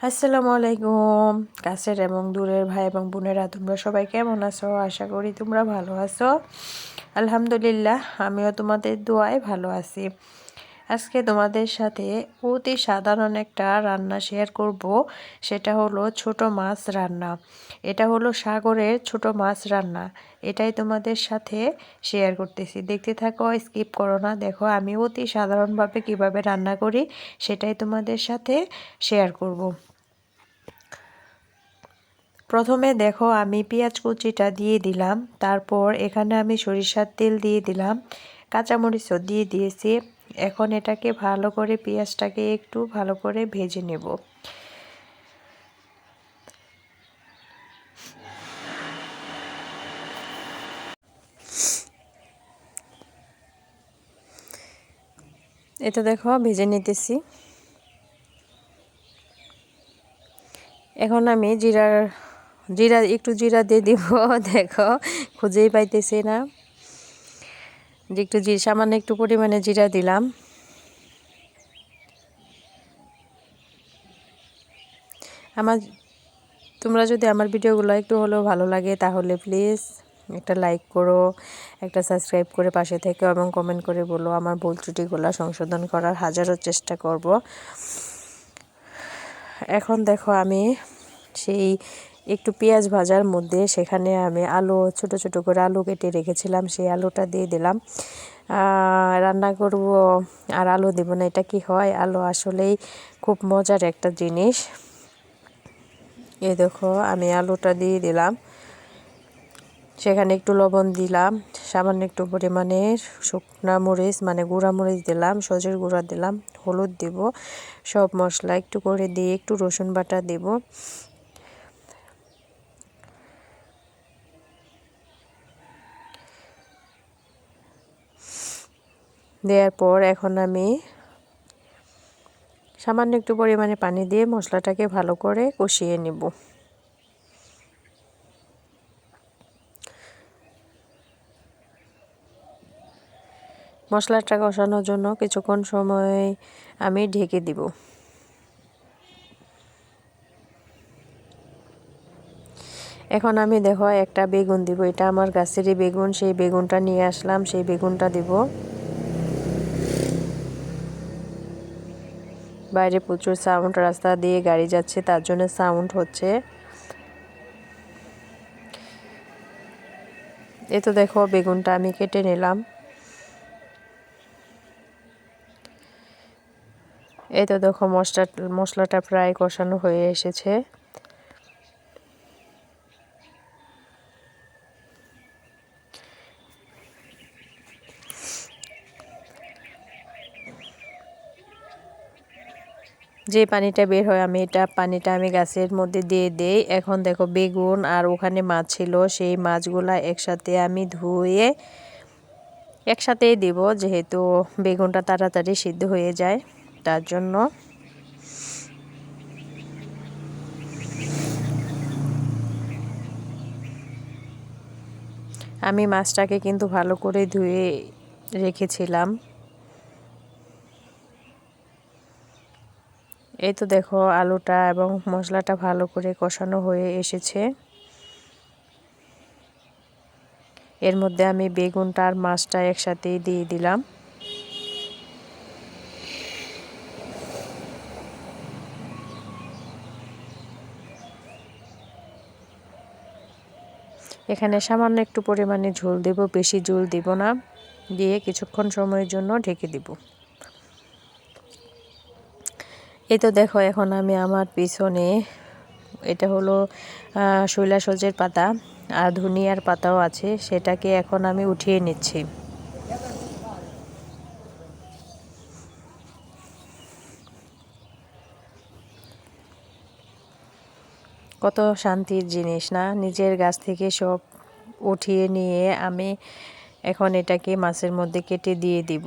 আসসালামু আলাইকুম। কাছের এবং দূরের ভাই এবং বোনেরা, তোমরা সবাই কেমন আছো? আশা করি তোমরা ভালো আছো। আলহামদুলিল্লাহ, আমিও তোমাদের দোয়ায় ভালো আছি। আজকে তোমাদের সাথে অতি সাধারণ একটা রান্না শেয়ার করব। সেটা হলো ছোট মাছ রান্না। এটা হলো সাগরের ছোট মাছ রান্না। এটাই তোমাদের সাথে শেয়ার করতেছি। দেখতে থাকো স্কিপ করো না। দেখো, আমি অতি সাধারণভাবে কীভাবে রান্না করি, সেটাই তোমাদের সাথে শেয়ার করব। প্রথমে দেখো, আমি পেঁয়াজ কুচিটা দিয়ে দিলাম। তারপর এখানে আমি সরিষার তেল দিয়ে দিলাম। কাঁচামরিচও দিয়ে দিয়েছি। এখন এটাকে ভালো করে পেঁয়াজটাকে একটু ভালো করে ভেজে নেব। এটা দেখো, ভেজে নিতেছি। এখন আমি জিরার, জিরা, একটু জিরা দিয়ে দিব, দেখো, খুঁজেই পাইতেছি না। যে একটু জি, সামান্য একটু পরিমাণে জিরা দিলাম। আমার, তোমরা যদি আমার ভিডিওগুলো একটু হলেও ভালো লাগে, তাহলে প্লিজ একটা লাইক করো, একটা সাবস্ক্রাইব করে পাশে থেকে এবং কমেন্ট করে বলো, আমার ভুল ত্রুটিগুলো সংশোধন করার হাজারো চেষ্টা করব। এখন দেখো আমি সেই একটু পেঁয়াজ ভাজার মধ্যে সেখানে আমি আলু, ছোট ছোট করে আলু কেটে রেখেছিলাম, সেই আলুটা দিয়ে দিলাম। রান্না করব আর আলু দেবো না, এটা কি হয়? আলু আসলেই খুব মজার একটা জিনিস। এই দেখো, আমি আলুটা দিয়ে দিলাম। সেখানে একটু লবণ দিলাম, সামান্য একটু পরিমাণে শুকনা মরিচ মানে গুঁড়া মরিচ দিলাম, সজের গুঁড়া দিলাম, হলুদ দিব, সব মশলা একটু করে দিয়ে একটু রসুন বাটা দেব। দেওয়ার পর এখন আমি সামান্য একটু পরিমাণে পানি দিয়ে মশলাটাকে ভালো করে কষিয়ে নেব। মশলাটা কষানোর জন্য কিছুক্ষণ সময় আমি ঢেকে দিব। এখন আমি দেখো একটা বেগুন দিব, এটা আমার গাছেরই বেগুন, সেই বেগুনটা নিয়ে আসলাম, সেই বেগুনটা দিব। বাইরে প্রচুর সাউন্ড রাস্তা দিয়ে গাড়ি যাচ্ছে, তার জন্য সাউন্ড হচ্ছে। এ তো দেখো, বেগুনটা আমি কেটে নিলাম। এই তো দেখো, মশলা, মশলাটা প্রায় কষানো হয়ে এসেছে। যে পানিটা বের হয়, আমি এটা পানিটা আমি গাছের মধ্যে দিয়ে দেই। এখন দেখো বেগুন আর ওখানে মাছ ছিল, সেই মাছগুলা একসাথে আমি ধুয়ে একসাথেই দিব, যেহেতু বেগুনটা তাড়াতাড়ি সিদ্ধ হয়ে যায়, তার জন্য। আমি মাছটাকে কিন্তু ভালো করে ধুয়ে রেখেছিলাম। এই তো দেখো আলুটা এবং মশলাটা ভালো করে কষানো হয়ে এসেছে। এর মধ্যে আমি বেগুনটা আর মাছটা একসাথেই দিয়ে দিলাম। এখানে সামান্য একটু পরিমাণে ঝোল দেব, বেশি ঝোল দিব না। দিয়ে কিছুক্ষণ সময়ের জন্য ঢেকে দিব। এই তো দেখো এখন আমি আমার পিছনে, এটা হলো শৈলা সজের পাতা, আর ধনিয়ার পাতাও আছে, সেটাকে এখন আমি উঠিয়ে নিচ্ছি। কত শান্তির জিনিস, না? নিজের গাছ থেকে সব উঠিয়ে নিয়ে আমি এখন এটাকে মাছের মধ্যে কেটে দিয়ে দিব।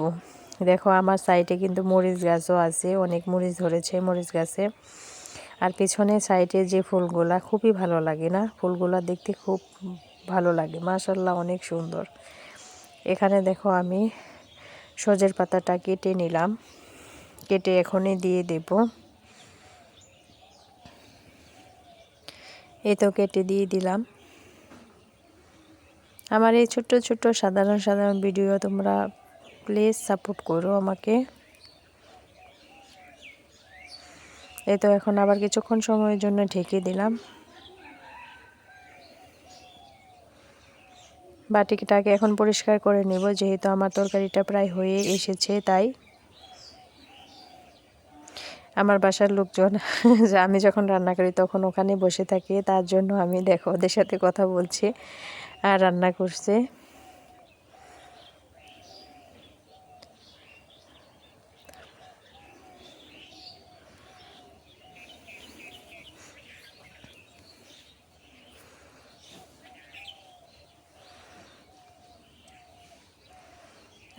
দেখো আমার সাইডে কিন্তু মরিচ গাছও আছে, অনেক মরিচ ধরেছে মরিচ গাছে। আর পেছনে সাইডে যে ফুলগুলা খুবই ভালো লাগে না? ফুলগুলা দেখতে খুব ভালো লাগে মাশাল্লাহ অনেক সুন্দর। এখানে দেখো আমি সজের পাতাটা কেটে নিলাম, কেটে এখনই দিয়ে দেব। এ তো কেটে দিয়ে দিলাম। আমার এই ছোট্ট ছোট্ট সাধারণ সাধারণ ভিডিও তোমরা প্লিজ সাপোর্ট করো আমাকে। এই তো এখন আবার কিছুক্ষণ সময়ের জন্য ঢেকে দিলাম। বাটিটাকে এখন পরিষ্কার করে নেব, যেহেতু আমার তরকারিটা প্রায় হয়ে এসেছে, তাই। আমার বাসার লোকজন, আমি যখন রান্না করি তখন ওখানে বসে থাকি, তার জন্য আমি দেখো ওদের সাথে কথা বলছি আর রান্না করছে।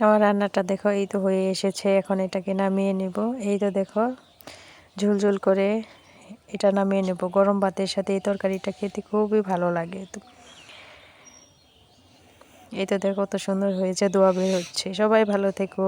আমার রান্নাটা দেখো, এই তো হয়ে এসেছে, এখন এটাকে নামিয়ে নিব। এই তো দেখো, ঝুলঝুল করে এটা নামিয়ে নেব। গরম ভাতের সাথে এই তরকারিটা খেতে খুবই ভালো লাগে। তো এই তো দেখো, কত সুন্দর হয়েছে, দোয়া বের হচ্ছে। সবাই ভালো থেকো।